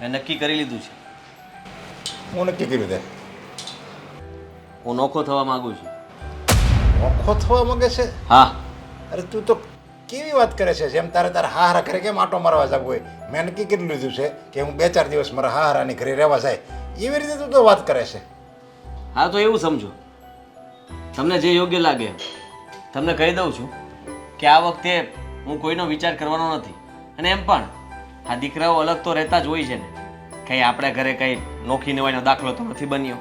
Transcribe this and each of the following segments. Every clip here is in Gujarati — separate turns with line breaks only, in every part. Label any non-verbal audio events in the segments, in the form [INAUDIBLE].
મેં નક્કી કરી લીધું છે.
હું નક્કી કર્યું તે?
હું નોખો થવા માંગુ છું.
નોખો થવા માંગે છે?
હા.
અરે તું તો કેવી વાત કરે છે? જેમ તારે તારે હા હારા ઘરે કેમ આટો મારવા જવું હોય? મેં નક્કી કરી લીધું છે કે હું બે ચાર દિવસ મારા હા હારાની ઘરે રહેવા જાય. એવી રીતે તું તો વાત કરે છે.
હા તો એવું સમજો. તમને જે યોગ્ય લાગે તમને કહી દઉં છું કે આ વખતે હું કોઈનો વિચાર કરવાનો નથી. અને એમ પણ આ દીકરાઓ અલગ તો રહેતા જ હોય છે ને. કંઈ આપણે ઘરે કંઈ નોખી નવાઈનો દાખલો તો નથી બન્યો.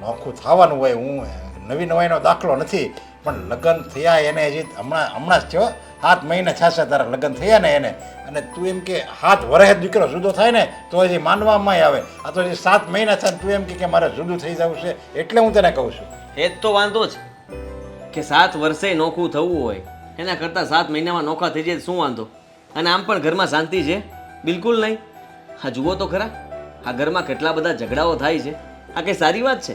નોખું થવાનું હોય હું નવી નવાઈનો દાખલો નથી પણ લગ્ન થયા એને હજી હમણાં હમણાં જ થયો સાત મહિના છાશે તારા લગ્ન થયા ને એને. અને તું એમ કે હાથ વરહે દીકરો જુદો થાય ને તો હજી માનવામાં આવે. આ તો હજી સાત મહિના થાય તું એમ કે કે મારે જુદું થઈ જવું છે એટલે હું તને કહું છું.
એ જ તો વાંધો છે. કે સાત વર્ષે નોખું થવું હોય એના કરતાં સાત મહિનામાં નોખા થઈ જાય શું વાંધો? અને આમ પણ ઘરમાં શાંતિ છે? બિલકુલ નહીં. હા, જુઓ તો ખરા. આ ઘરમાં કેટલા બધા ઝઘડાઓ થાય છે. આ કંઈ સારી વાત છે?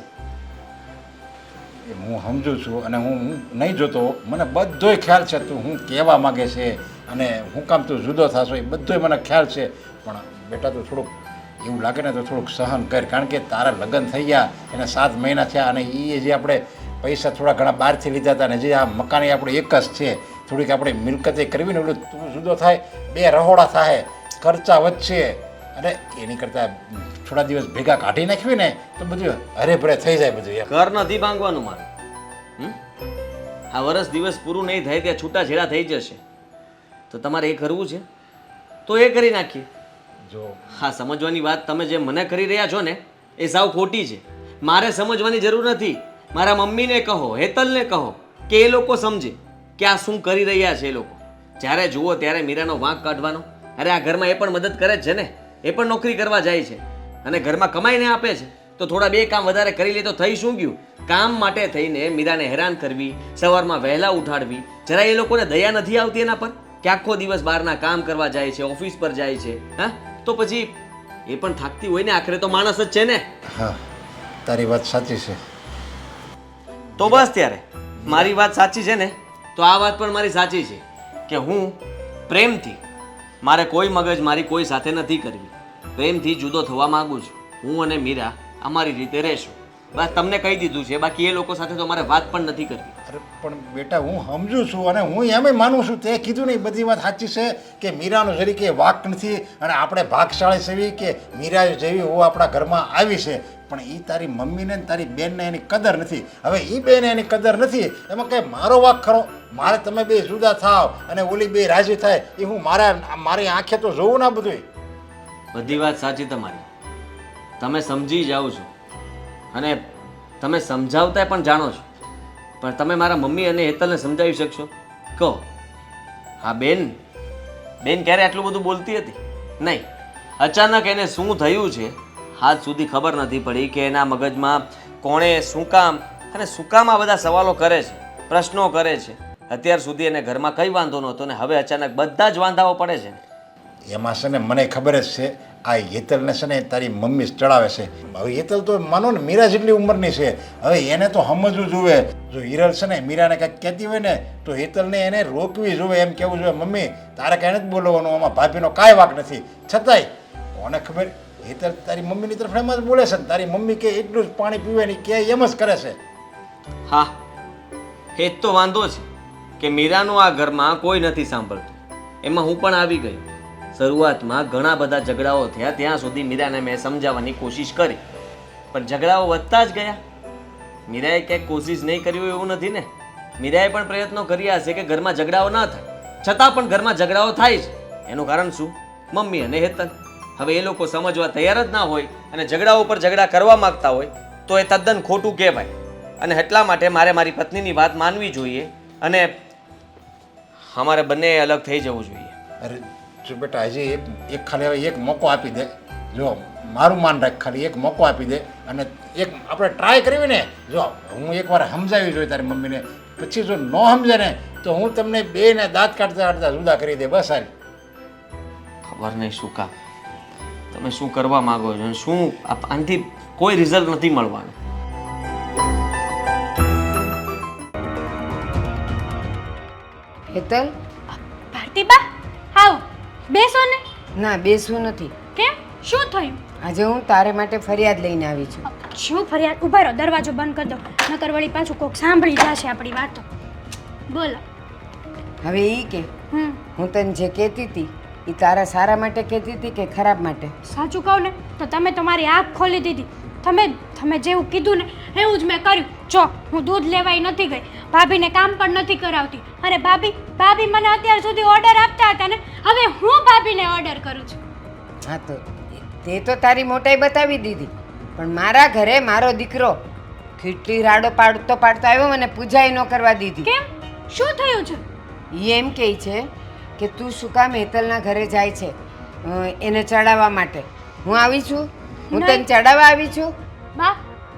હું સમજુ છું અને હું હું નહીં જોતો. મને બધોય ખ્યાલ છે તું હું કહેવા માગે છે અને હું કામ તું જુદો થશો એ બધોય મને ખ્યાલ છે. પણ બેટા તું થોડુંક એવું લાગે ને તો થોડુંક સહન કર, કારણ કે તારા લગ્ન થઈ ગયા એને સાત મહિના થયા અને એ જે આપણે પૈસા થોડા ઘણા બહારથી લીધા હતા અને જે આ મકાન આપણે એક જ છે. થોડીક આપણે મિલકતે કરવી ને એટલે તું જુદો થાય બે રહોડા થાય ખર્ચા વધશે અને એની કરતાં થોડા દિવસ ભેગા કાઢી નાખવી ને તો બધું હરે ભરે થઈ જાય બધું
ઘર નથી ભાંગવાનું મારે? આ વર્ષ દિવસ પૂરું નહીં થાય ત્યાં છૂટાછેડા થઈ જશે. તો તમારે એ કરવું છે? તો એ કરી નાખીએ.
જો.
હા સમજવાની વાત તમે જે મને કરી રહ્યા છો ને એ સાવ ખોટી છે. મારે સમજવાની જરૂર નથી. મારા મમ્મીને કહો હેતલને કહો કે એ લોકો સમજે. કે આ શું કરી રહ્યા છે એ લોકો? જ્યારે જુઓ ત્યારે મીરાનો વાંક કાઢવાનો. અરે આ ઘરમાં એ પણ મદદ કરે જ છે ને? એ પણ નોકરી કરવા જાય છે. અને ઘરમાં કમાઈને આપે છે. તો થોડા બે કામ વધારે કરી લે તો થઈ શું ગયું? કામ માટે થઈને મીરાને હેરાન કરવી સવારમાં વહેલા ઉઠાડવી. જરા એ લોકોને દયા નથી આવતી એના પર? કે આખો દિવસ બહારના કામ કરવા જાય છે ઓફિસ પર જાય છે હા? તો પછી એ પણ થાકતી હોય ને? આખરે તો માણસ જ છે ને?
હા તારી વાત સાચી છે.
તો બસ ત્યારે. મારી વાત સાચી છે ને? તો આ વાત પણ મારી સાચી છે કે હું પ્રેમથી, મારે કોઈ મગજ મારી કોઈ સાથે નથી કરવી. પ્રેમથી જુદો થવા માગું છું. હું અને મીરા અમારી રીતે રહેશું. બસ તમને કહી દીધું છે, બાકી એ લોકો સાથે તો મારે વાત પણ નથી કરવી.
પણ બેટા હું સમજુ છું અને હું એમ માનું છું, તે કીધું ને એ બધી વાત સાચી છે કે મીરાનો જરી કે વાક નથી અને આપણે ભાગશાળી સેવી કે મીરા જેવી હું આપણા ઘરમાં આવી છે. પણ એ તારી મમ્મીને તારી બેનને એની કદર નથી. હવે એ બેને એની કદર નથી. એમાં કંઈ મારો વાક ખરો? મારે તમે બે જુદા થાવ અને ઓલી બે રાજી થાય એ હું મારા, મારી આંખે તો જોવું ના બધું
બધી વાત સાચી તમારી. તમે સમજી જાઓ છો. અને તમે સમજાવતા પણ જાણો છો. પણ તમે મારા મમ્મી અને હેતલને સમજાવી શકશો. કહો, હા બેન બેન ક્યારે આટલું બધું બોલતી હતી? નહીં, અચાનક એને શું થયું છે હાથ સુધી ખબર નથી પડી કે એના મગજમાં કોણે શું કામ અને શું કામ આ બધા સવાલો કરે છે, પ્રશ્નો કરે છે. અત્યાર સુધી એને ઘરમાં કંઈ વાંધો નહોતો ને હવે અચાનક બધા જ વાંધાઓ પડે છે
એમાં છે ને મને ખબર જ છે આ હેતલને છે ને તારી મમ્મી ચડાવે છે. હવે હેતલ તો માનો ને મીરા જેટલી ઉંમરની છે. હવે એને તો સમજવું જોવે. જો હિરલ છે ને મીરાને કંઈક કહેતી હોય ને, તો હેતલને એને રોકવી જોવે, એમ કહેવું જોઈએ મમ્મી, તારે કાંઈ નથી બોલવાનું, આમાં ભાભીનો કાંઈ વાક નથી. છતાંય કોને ખબર? હેતલ તારી મમ્મીની તરફ એમ જ બોલે છે ને, તારી મમ્મી કે એટલું જ પાણી પીવે ને કે એમ જ કરે છે.
હા, એ જ તો વાંધો છે કે મીરાનું આ ઘરમાં કોઈ નથી સાંભળતું. એમાં હું પણ આવી ગઈ શરૂઆતમાં ઘણા બધા ઝઘડાઓ થયા. ત્યાં સુધી મીરાને મેં સમજાવવાની કોશિશ કરી. પણ ઝઘડાઓ વધતા જ ગયા. મીરાએ ક્યાંક કોશિશ નહીં કરી એવું નથી ને. મીરાએ પણ પ્રયત્નો કર્યા હશે કે ઘરમાં ઝઘડાઓ ના થાય. છતાં પણ ઘરમાં ઝઘડાઓ થાય છે એનું કારણ શું? મમ્મી અને હેતન હવે એ લોકો સમજવા તૈયાર જ ના હોય અને ઝઘડા ઉપર ઝઘડા કરવા માગતા હોય, તો એ તદ્દન ખોટું કહેવાય. અને એટલા માટે મારે મારી પત્નીની વાત માનવી જોઈએ અને અમારે બંને અલગ થઈ જવું જોઈએ.
અરે જો બેટા હજી એક એક ખાલી હવે એક મોકો આપી દે. જો મારું માન રાખ ખાલી એક મોકો આપી દે અને એક આપણે ટ્રાય કરવી ને જો હું એકવાર સમજાવી જોઈએ તારી મમ્મીને. પછી જો ન સમજે ને તો હું તમને બેને દાંત કાઢતા કાઢતા જુદા કરી દે બસ સારી
ખબર નહીં શું કામ. તમે શું કરવા માગો છો શું આ- આનાથી કોઈ રિઝલ્ટ નથી મળવાનું?
હેતલ?
ભારતીબા બેસો ને.
ના બેસવું નથી.
કેમ?
શું થયું?
આજે હું તારે માટે ફરિયાદ લઈને આવી છું.
શું ફરિયાદ? ઊભા રહો દરવાજો બંધ કરી દો. નકર વળી પાછું કોક સાંભળી જશે આપણી વાતો. બોલો.
હવે એ કે હું તને જે કહેતી હતી એ તારા સારા માટે કહેતી હતી કે ખરાબ માટે?
સાચું કહું ને તો તમે તમારી આંખ ખોલી દીધી. તમે તમે જેવું કીધું ને એવું જ મેં કર્યું. જો હું દૂધ લેવાય નથી ગઈ ભાભીને કામ પણ નથી કરાવતી. અને ભાભી ભાભી મને અત્યાર સુધી ઓર્ડર આપતા હતા ને હવે હું ભાભીને ઓર્ડર કરું છું.
હા તો તે તો તારી મોટાઈ બતાવી દીધી પણ મારા ઘરે મારો દીકરો કેટલી રાડો પાડતો પાડતો આવ્યો મને પૂજાઈ ન કરવા દીધી.
કેમ? શું થયું છે?
એ એમ કહે છે કે તું શું કામ હેતલના ઘરે જાય છે એને ચડાવવા માટે. હું આવી છું? હું તને ચડાવવા આવી છું?
બા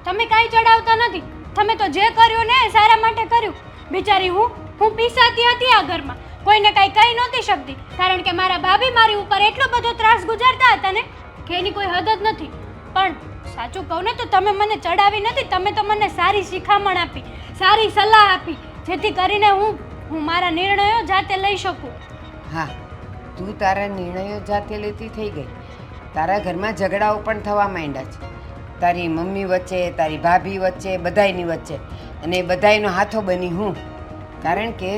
તમે કાંઈ ચડાવતા નથી. તમે તો જે કર્યું ને સારા માટે કર્યું. બિચારી હું હું પીસાતી હતી આ ઘરમાં. કોઈને કાંઈ કહી નહોતી શકતી, કારણ કે મારા ભાભી મારી ઉપર એટલો બધો ત્રાસ ગુજારતા હતા ને, કે એની કોઈ હદ જ નથી. પણ સાચું કહું ને તો તમે મને ચડાવી નથી, તમે તો મને સારી શિખામણ આપી, સારી સલાહ આપી, જેથી કરીને હું હું મારા નિર્ણયો જાતે લઈ શકું.
હા, તું તારા નિર્ણયો જાતે લેતી થઈ ગઈ. તારા ઘરમાં ઝઘડાઓ પણ થવા માંડ્યા છે. તારી મમ્મી વચ્ચે, તારી ભાભી વચ્ચે, બધાયની વચ્ચે. અને એ બધાયનો હાથો બની હું. કારણ કે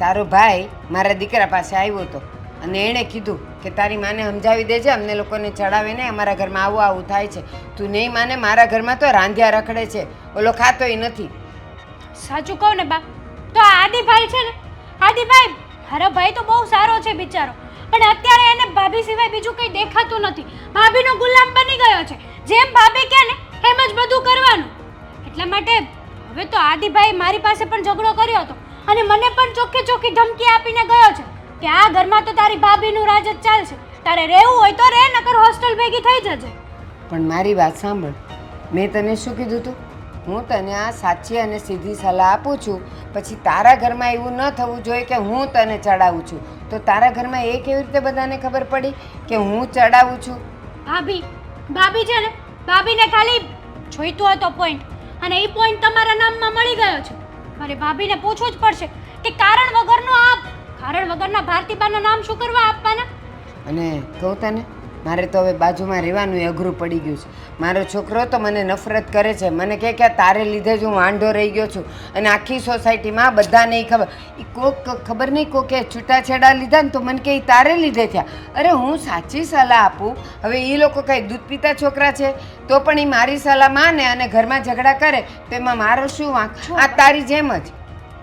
તારો ભાઈ મારા દીકરા પાસે આવ્યો હતો. અને એણે કીધું કે તારી માને સમજાવી દેજે, અમને લોકોને ચડાવે ને અમારા ઘરમાં આવું આવું થાય છે. તું નહીં માને, મારા ઘરમાં તો રાંધ્યા રખડે છે. ઓલો ખાતોય નથી.
સાચું કહું ને બા, તો આ આદિભાઈ છે ને, આદિભાઈ, મારો ભાઈ તો બહુ સારો છે બિચારો. પણ અત્યારે એને ભાભી સિવાય બીજું કંઈ દેખાતું નથી. ભાભીનો ગુલામ બની ગયો છે. જેમ ભાભી કહે ને, એમ જ બધું કરવાનું. એટલા માટે હવે તો આદિભાઈ મારી પાસે પણ ઝઘડો કર્યો હતો. અને મને પણ ચોખ્ખે ચોખ્ખી ધમકી આપીને ગયો છે કે આ ઘરમાં તો તારી ભાભીનું રાજ જ ચાલશે. તારે રહેવું હોય તો રહે નકર હોસ્ટેલ ભેગી થઈ જજે.
પણ મારી વાત સાંભળ. મેં તને શું કીધું હતું હું તને આ સાચી અને સીધી સલાહ આપું છું. પછી તારા ઘરમાં એવું ન થવું જોઈએ કે હું તને ચડાવું છું. તો તારા ઘરમાં એ કેવી રીતે બધાને ખબર પડી કે હું ચડાવું છું?
ભાભી ભાભી છે ને? ભાભીને ખાલી જોઈતો હતો પોઈન્ટ અને એ પોઈન્ટ તમારા નામમાં મળી ગયો છે. મારે ભાભીને પૂછવું જ પડશે કે કારણ વગરનો આપ કારણ વગરના ભારતીબાના નામ શું કરવા આપવાના?
અને કહો તને મારે તો હવે બાજુમાં રહેવાનું એ અઘરું પડી ગયું છે. મારો છોકરો તો મને નફરત કરે છે. મને કહે કે આ તારે લીધે જ હું વાંઢો રહી ગયો છું. અને આખી સોસાયટીમાં બધાને ખબર. એ કોક ખબર નહીં કોકે છૂટાછેડા લીધા ને તો મને કે ઈ તારે લીધે થયા. અરે હું સાચી સલાહ આપું? હવે એ લોકો કંઈ દૂધ પીતા છોકરા છે? તો પણ એ મારી સલાહ માને અને ઘરમાં ઝઘડા કરે. તો એમાં મારો શું વાંક? આ તારી જેમ જ.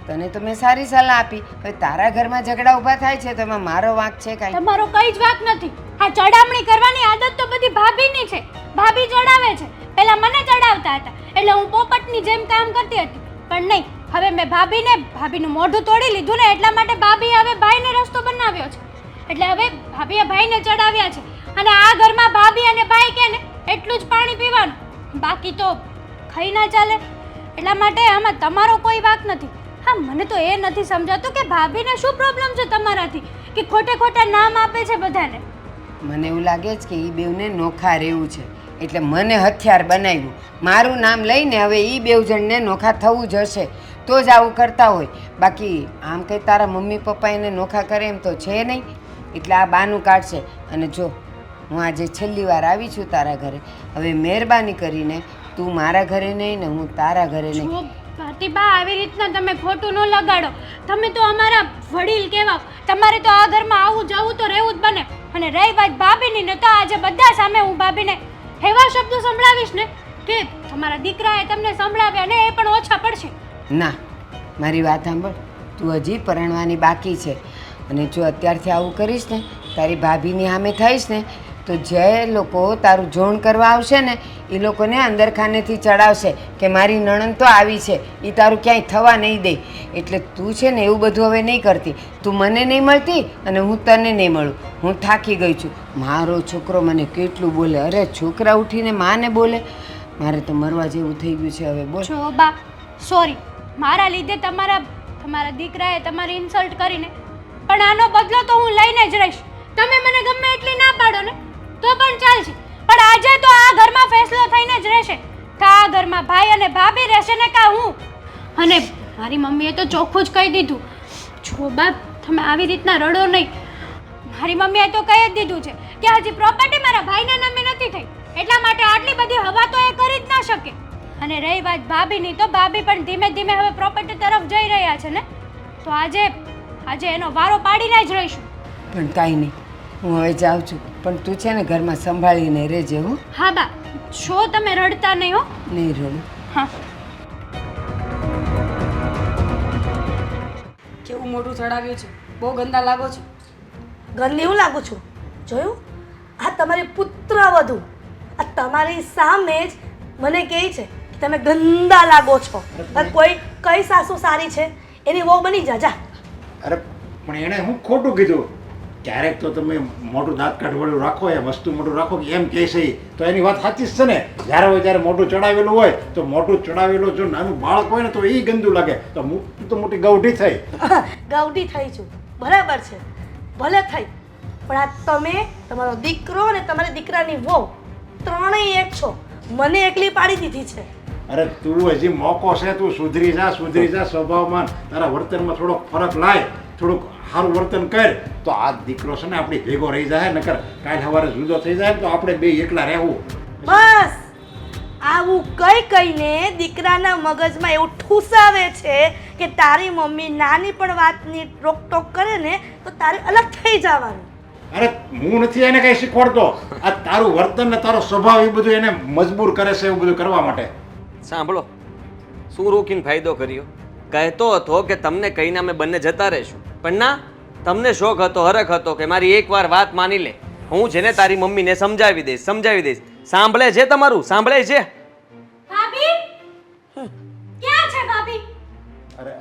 તને તો મેં સારી સલાહ આપી. હવે તારા ઘરમાં ઝઘડા ઊભા થાય છે તો એમાં મારો વાંક છે કાંઈ?
તમારો કઈ જ વાંક નથી. આ ચડામણી કરવાની આદત તો બધી ભાભીની છે. ભાભી ચડાવે છે. પહેલા મને ચડાવતા હતા. એટલે હું પોપટની જેમ કામ કરતી હતી. પણ નહીં, હવે મેં ભાભીને, ભાભીનું મોઢું તોડી લીધું ને એટલા માટે ભાભી હવે ભાઈને રસ્તો બનાવ્યો છે. એટલે હવે ભાભીએ ભાઈને ચડાવ્યા છે. અને આ ઘરમાં ભાભી અને ભાઈ કે ને, એટલું જ પાણી પીવાનું. બાકી તો ખાઈ ના ચાલે. એટલા માટે આમાં તમારો કોઈ વાક નથી. હા, મને તો એ નથી સમજાતું કે ભાભીને શું પ્રોબ્લેમ છે તમારાથી? કે ખોટે ખોટા નામ આપે છે બધાને?
મને એવું લાગે છે કે એ બેવને નોખા રહેવું છે. એટલે મને હથિયાર બનાવ્યું. મારું નામ લઈને હવે એ બેવ જણને નોખા થવું જ હશે. તો જ આવું કરતા હોય. બાકી આમ કંઈ તારા મમ્મી પપ્પા એને નોખા કરે એમ તો છે નહીં. એટલે આ બાનું કાઢશે અને જો, હું આજે છેલ્લી વાર આવી છું તારા ઘરે. હવે મહેરબાની કરીને તું મારા ઘરે નહીં ને હું તારા ઘરે નહીં.
ભાતીબા આવી રીતના તમે ખોટું ન લગાડો. તમે તો અમારા વડીલ કહેવાઓ. તમારે તો આ ઘરમાં આવું જવું તો રહેવું જ બને. અને રહી વાત ભાભીની, ને તો આજે બધા સામે હું ભાભીને એવા શબ્દો સંભળાવીશ ને કે તમારા દીકરાએ તમને સંભળાવ્યા ને એ પણ ઓછા પડશે.
ના, મારી વાત સાંભળ. તું હજી પરણવાની બાકી છે. અને જો અત્યારથી આવું કરીશ ને, તારી ભાભીની સામે થઈશ ને તો જે લોકો તારું જોણ કરવા આવશે ને, એ લોકોને અંદરખાનેથી ચડાવશે કે મારી નણંદ તો આવી છે એ તારું ક્યાંય થવા નહીં દે. એટલે તું છે ને એવું બધું હવે નહીં કરતી. તું મને નહીં મળતી અને હું તને નહીં મળું. હું થાકી ગઈ છું. મારો છોકરો મને કેટલું બોલે? અરે છોકરા ઉઠીને માને બોલે? મારે તો મરવા જેવું થઈ ગયું છે હવે, બોલ.
બા સોરી મારા લીધે તમારા તમારા દીકરાએ તમારી ઇન્સલ્ટ કરીને, પણ આનો બદલો તો હું લઈને જ રહીશ. તમે મને ગમે એટલી ના પાડો ને. તો પણ ચાલશે. પણ આજે તો આ ઘરમાં ફેસલો થઈને જ રહેશે. કા આ ઘરમાં ભાઈ અને ભાભી રહેશે ને કા હું? અને મારી મમ્મીએ તો ચોખ્ખું જ કહી દીધું. જો બાપ, તમે આવી રીતના રડો નહીં. મારી મમ્મીએ તો કહી જ દીધું છે કે હજી પ્રોપર્ટી મારા ભાઈના નામે નથી થઈ. એટલા માટે આટલી બધી હવા તો એ કરી જ ના શકે. અને રહી વાત ભાભીની, તો ભાભી પણ ધીમે ધીમે હવે પ્રોપર્ટી તરફ જઈ રહ્યા છે ને? તો આજે આજે એનો વારો પાડીને જ રહીશું.
પણ કાંઈ નહીં. હું હવે જાઉં છું. પણ તું છે ને ઘરમાં સંભાળીને રહેજે હું.
હા બા છો તમે રડતા નહીં હો.
નહીં રડું.
હા.
કેવું મોઢું ચડાવ્યું છે? બહુ ગંદા લાગો છો?
ગંદી હું લાગુ છું? જોયું? આ તમારી પુત્ર વધુ. આ તમારી સામે જ મને કહે છે કે તમે ગંદા લાગો છો. આ કોઈ કઈ સાસુ સારી છે? એની વહુ બની જા જા.
અરે પણ એણે હું ખોટું કીધું? ક્યારેક તો તમે મોટું દાંત કાઢવાળું રાખો એ વસ્તુ મોટું રાખો કે એમ કહે છે તો એની વાત સાચી જ છે ને. જ્યારે હોય ત્યારે મોટું ચડાવેલું હોય તો મોટું ચડાવેલું જો નાનું બાળક હોય ને તો એ ગંદુ લાગે. તો તો મોટી ગૌઢી થઈ. [LAUGHS]
ગૌઢી થઈ છું. બરાબર છે. ભલે થઈ. પણ આ તમે તમારો દીકરો અને તમારી દીકરાની વહુ ત્રણેય એક છો. મને એકલી પાડી દીધી છે.
અરે તું હજી મોકો છે તું સુધરી જા સુધરી જા સ્વભાવમાં. તારા વર્તનમાં થોડોક ફરક લાય. થોડુંક સારું વર્તન કર તો આ દીકરો છે ને આપણી ભેગો રહી જાય નકર કાલ સવારે જુદો થઈ જાય તો આપણે બે એકલા રહેવું.
બસ! આવું કઈ કઈને દીકરાના મગજમાં એવું ઠૂસાવે છે કે તારી મમ્મી નાની પણ વાતની રોકટોક કરે ને તો તારે અલગ થઈ જવાનું.
અરે હું નથી એને કઈ શીખવાડતો. આ તારું વર્તન ને તારો સ્વભાવ એ બધું એને મજબૂર કરે છે એવું બધું કરવા માટે.
સાંભળો શું રોકીને ફાયદો કર્યો? કહેતો હતો કે તમને કહીને અમે બંને જતા રહીશું. પણ ના તમને શોખ હતો હરખ હતો કે મારી એકવાર વાત માની લે. હું જેને તારી મમ્મીને સમજાવી દઈશ સમજાવી દઈશ. સાંભળે છે તમારું? સાંભળે છે?
ભાભી? ક્યાં છે ભાભી?
અરે.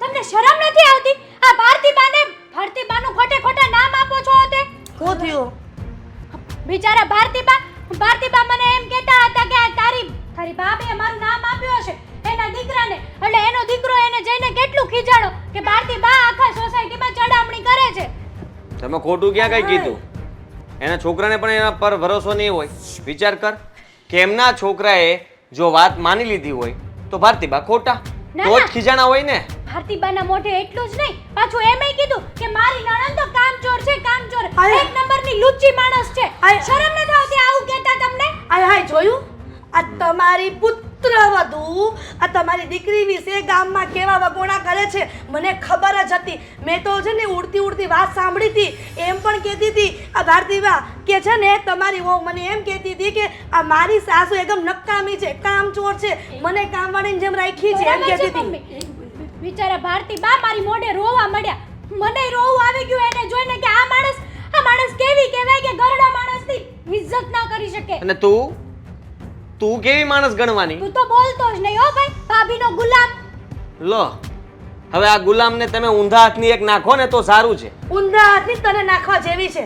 તમને શરમ નથી આવતી? આ ભારતીબાને ભારતીબાનું ખોટે ખોટા નામ આપો છો તે?
શું થયું?
બિચારા ભારતીબા ભારતીબા મને એમ કહેતા હતા કે આ તારી તારી ભાભીએ મારું નામ આપ્યું હશે. એના દીકરાને એટલે એનો દીકરો એને જઈને કેટલું ખીજાણો કે ભારતીબા આખા સોસાયટીમાં ચડામણી કરે છે?
તમે ખોટું ક્યાં કઈ કીધું? એના છોકરાને પણ એના પર ભરોસો નહીં હોય. વિચાર કર કે એમના છોકરાએ જો વાત માની લીધી હોય તો ભારતીબા ખોટા.
ના,
તો જ ખીજાણા હોય ને.
ભારતીબાના મોઢે એટલું જ નહીં. પાછું એમય કીધું કે મારી નણંદ તો કામચોર છે કામચોર! એક નંબરની લુચ્ચી માણસ છે! શરમ નથી આવતી આવું કહેતા તમને?
આ હાય જોયું? આ તમારી પુત્ર વધુ આ તમારી દીકરી વિશે ગામમાં કેવા વગોણા કરે છે. મને ખબર જ હતી. મેં તો છે ને ઉડતી ઉડતી વાત સાંભળી હતી. એમ પણ કહેતી હતી. આ ભારતીબા કે છે ને તમારી વહુ મને એમ કહેતી હતી કે આ મારી સાસુ એકદમ નકામી છે કામચોર છે. મને કામવાળીની જેમ રાખી છે એમ કહેતી હતી.
બિચારા બિચારા ભારતીબા મારી મોઢે રોવા મળ્યા મને રોવું આવી ગયું એને જોઈને કે આ માણસ આ માણસ કેવી કહેવાય કે ગરડા માણસની ઇજ્જત ના કરી શકે.
અને તું? તું કેવી માણસ ગણવાની?
તું તો બોલતો જ નહીં હો ભાઈ. ભાભીનો ગુલામ.
લો હવે આ ગુલામને તમે ઊંધા હાથની એક નાખો ને તો સારું છે.
ઊંધા હાથની તને નાખવા જેવી છે.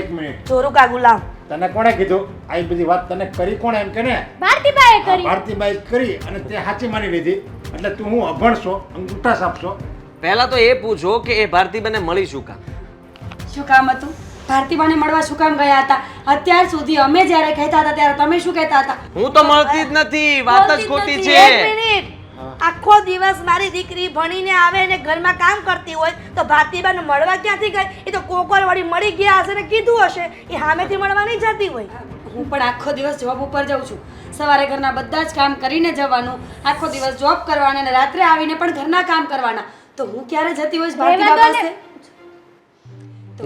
એક મિનિટ.
ચોરુકા ગુલામ.
તને કોણે કીધું? આ બધી વાત તને કરી કોણે એમ કે ને?
ભારતીબાએ
આ
કરી.
ભારતીબાઈ કરી અને તે સાચી માની લીધી. એટલે તું હું અભણશો અંગૂઠા સાપશો
પહેલા તો એ પૂછો કે એ ભારતીબેને મળી શું કામ?
શું કામ હતું? ભારતીબાને મળવા શું કામ ગયા હતા? અત્યાર સુધી અમે જ્યારે કહેતા હતા ત્યારે તમે શું કહેતા હતા?
હું તો મળતી જ નથી વાત જ ખોટી છે.
એક મિનિટ. આખો દિવસ મારી દીકરી ભણીને આવે ને ઘરમાં કામ કરતી હોય તો ભારતીબાને મળવા ક્યાંથી ગઈ? એ તો કોકોર વળી મળી ગયા હશે ને કીધું હશે. એ સામેથી મળવા નહીં જતી હોય.
હું પણ આખો દિવસ જોબ ઉપર જાઉં છું. સવારે ઘરના બધા જ કામ કરીને જવાનું આખો દિવસ જોબ કરવાના અને રાત્રે આવીને પણ ઘરના કામ કરવાના. તો હું ક્યારે જતી હોઈશ ભારતીબા. પાસે?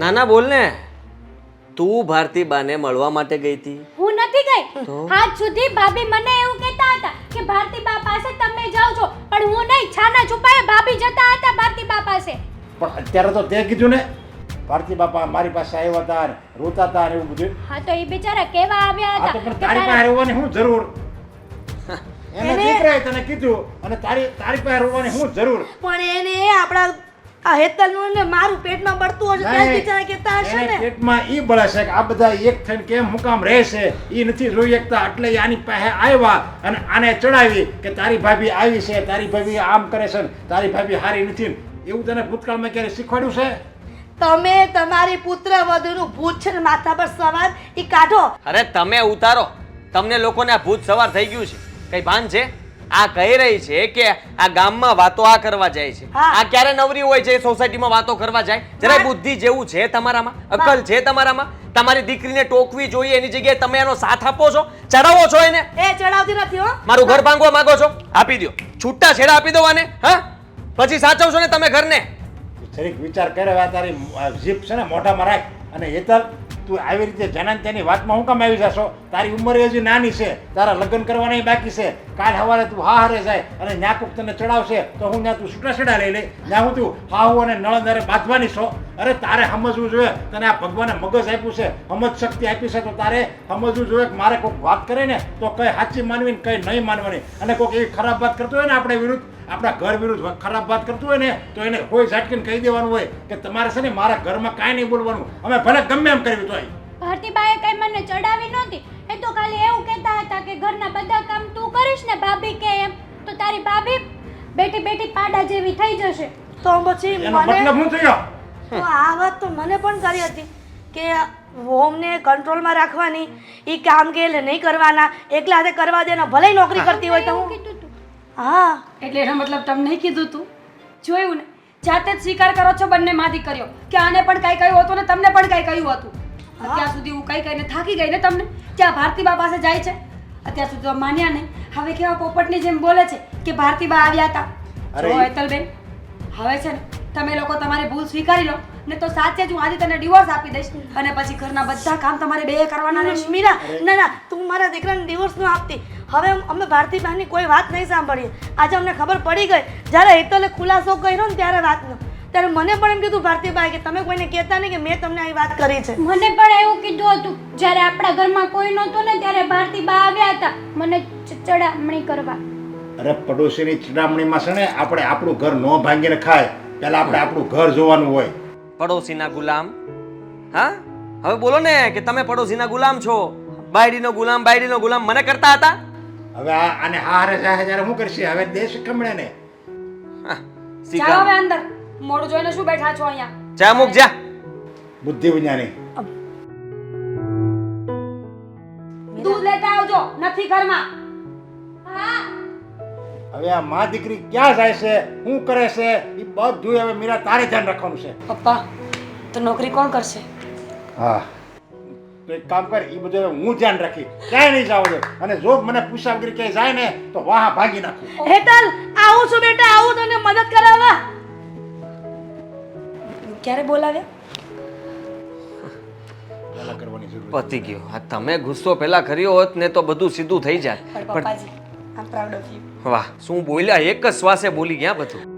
ના ના બોલ ને. તું ભારતીબાને મળવા માટે ગઈ હતી?
હું નથી ગઈ. આજ સુધી ભાભી મને એવું કહેતા હતા કે ભારતીબા પાસે તમે જાઓ છો પણ હું નહીં છાના છુપાય ભાભી જતા હતા ભારતીબા પાસે.
પણ અત્યારે તો તે કીધું ને ભારતી બાપા મારી પાસે આવ્યા હતા ને રોતા હતા ને એવું બધું.
હા તો એ બિચારા કેવા આવ્યા
આ
હતા?
પણ
કે
તારી
તારા-
પાસે રોવાની શું જરૂર? એને દીકરાએ તને કીધું અને તારી તારી પાસે રોવાની શું જરૂર?
પણ એને આપણા આ હેતલનું ને મારું પેટમાં બળતું હશે ત્યાં બિચારા કહેતા હશે ને.
પેટમાં ઈ બળે છે કે આ બધા એક થઈને કેમ મુકામ રહેશે? ઈ નથી જોઈ શકતા. એટલે આની પાસે આવ્યા અને આને ચડાવી કે તારી ભાભી આવી છે તારી ભાભી આમ કરે છે તારી ભાભી હારી નથી એવું તને ભૂતકાળમાં ક્યારે શીખવાડ્યું છે?
તમે તમારી પુત્ર વધુનું ભૂત છે ને માથા પર સવાર એ કાઢો.
અરે તમે ઉતારો. તમને લોકોને આ ભૂત સવાર થઈ ગયું છે. કઈ ભાન છે? આ કહી રહી છે કે આ ગામમાં વાતો આ કરવા જાય છે. આ ક્યારે નવરી હોય છે સોસાયટીમાં વાતો કરવા જાય? જરાય બુદ્ધિ જેવું છે તમારામાં? અકલ છે તમારામાં? તમારી દીકરીને ટોકવી જોઈએ એની જગ્યાએ તમે એનો સાથ આપો છો? ચડાવો છો એને?
એ ચડાવતી નથી હો.
મારું ઘર ભાંગવા માંગો છો? આપી દો છૂટા છેડા આપી દો આને હા? પછી સાચવશો ને તમે ઘરને?
જરીક વિચાર કરે તારી જીપ છે ને મોઢામાં રાખ. અને હેતલ તું આવી રીતે જનાન વાતમાં હું કામ આવી જશો? તારી ઉંમર હજી નાની છે. તારા લગ્ન કરવાના બાકી છે. કાલ સવારે તું હા હારે જાય અને ન્યાકુક તને ચડાવશે, તો હું ત્યાં તું છૂટા છેડા લઈ લે. ત્યાં હું તું હા હું અને નળંદારે બાંધવાની છો. અરે તારે સમજવું જોઈએ. તને આ ભગવાને મગજ આપ્યું છે. સમજ શક્તિ આપી છે તો તારે સમજવું જોઈએ કે મારે કોઈક વાત કરે ને તો કઈ સાચી માનવી ને કઈ નહીં માનવાની. અને કોઈક એવી ખરાબ વાત કરતો હોય ને આપણે વિરુદ્ધ આપણા ઘર વિરુદ્ધ ખરાબ વાત કરતું હોય ને તો એને કોઈ ઝાટકીને કહી દેવાનું હોય કે તમારે છે ને મારા ઘરમાં કાંઈ નહીં બોલવાનું. અમે ભલે ગમે એમ કરવી તોય.
ભારતીબાએ કઈ મને ચડાવી નહોતી. એ તો ખાલી એવું કહેતા હતા કે ઘરના બધા કામ તું કરીશ ને ભાભી કે એમ. તો તારી ભાભી બેટી બેટી પાડા જેવી થઈ જશે.
તો પછી મને
મતલબ શું થયો?
તો આ વાત તો મને પણ કરી હતી કે હોમને કંટ્રોલમાં રાખવાની એ કામ કે નહીં કરવાના એકલા હાથે કરવા દેના ભલે નોકરી કરતી હોય તો હું
કીધું
હા.
એટલે એનો મતલબ તમને નહીં કીધું તું? જોયું ને? જાતે જ સ્વીકાર કરો છો બંને માથી કર્યો. કે આને પણ કાંઈ કહ્યું હતું ને તમને પણ કાંઈ કહ્યું હતું? અત્યાર સુધી હું કઈ કહીને થાકી ગઈ ને તમને? ત્યાં ભારતીબા પાસે જાય છે? અત્યાર સુધી તો માન્યા નહીં. હવે કેવા પોપટની જેમ બોલે છે કે ભારતીબા આવ્યા હતા? જો હેતલબેન હવે છે ને તમે લોકો તમારી ભૂલ સ્વીકારી લો. ને તો સાચે જ હું આજે તને ડિવોર્સ આપી દઈશ. અને પછી ઘરના બધા કામ તમારે બે કરવાના રહેશે.
મીરા ના ના તું મારા દીકરાને ડિવોર્સ ન આપતી. હવે અમે ભારતી બહેનની કોઈ વાત નહીં સાંભળીએ. આજે અમને ખબર પડી ગઈ. જ્યારે હેતલે ખુલાસો કર્યો ને ત્યારે વાતનો. ત્યારે મને પણ એમ કીધું ભારતીભાઈ કે તમે કોઈને કહેતા નહીં કે મેં તમને આવી વાત કરી છે.
મને પણ એવું કીધું હતું. જ્યારે આપણા ઘરમાં કોઈ નહોતું ને ત્યારે ભારતીબા આવ્યા હતા. મને ચડામણી કરવા.
અરે પડોશીની ચડામણીમાં છે ને આપણે આપણું ઘર ન ભાંગીને ખાય. પહેલા આપણે આપણું ઘર જોવાનું હોય.
પડોશીના ગુલામ. હા? હવે બોલો ને કે તમે પડોશીના ગુલામ છો. બાયડીનો ગુલામ બાયડીનો ગુલામ મને કરતા હતા?
હવે આ અને હારે જાય ત્યારે શું કરશે? હવે દેશ કમણે ને.
હા,
જાઓ હવે અંદર. મોડું જોઈને શું બેઠા છો અહીંયા?
જા મુક જા.
બુદ્ધિ વિજ્ઞાની.
દૂધ લેતા આવજો. નથી ઘરમાં.
હા.
હવે આ મા દીકરી ક્યાં જાય છે? શું કરે છે? એ બધું હવે મીરા તારે ધ્યાન રાખવાનું છે.
પપ્પા તો નોકરી કોણ કરશે?
હા. તો એક કામ કર એ બધું હું ધ્યાન રાખી. ક્યાંય નહીં જાવ દે અને જો મને પૂછ્યા વગર ક્યાંય જાય ને તો વાહ ભાગી નાખું.
હેતલ આવું છું બેટા આવું તને મદદ કરાવવા.
ક્યારે બોલાવ્યા?
પતી ગયો. આ તમે ગુસ્સો પેલા કર્યો હોત ને તો બધું સીધું થઈ જાય.
પણ
પણ
એમ પ્રાઉડ ઓફ યુ
વાહ શું બોલ્યા? એક જ શ્વાસે બોલી ગયા બધું.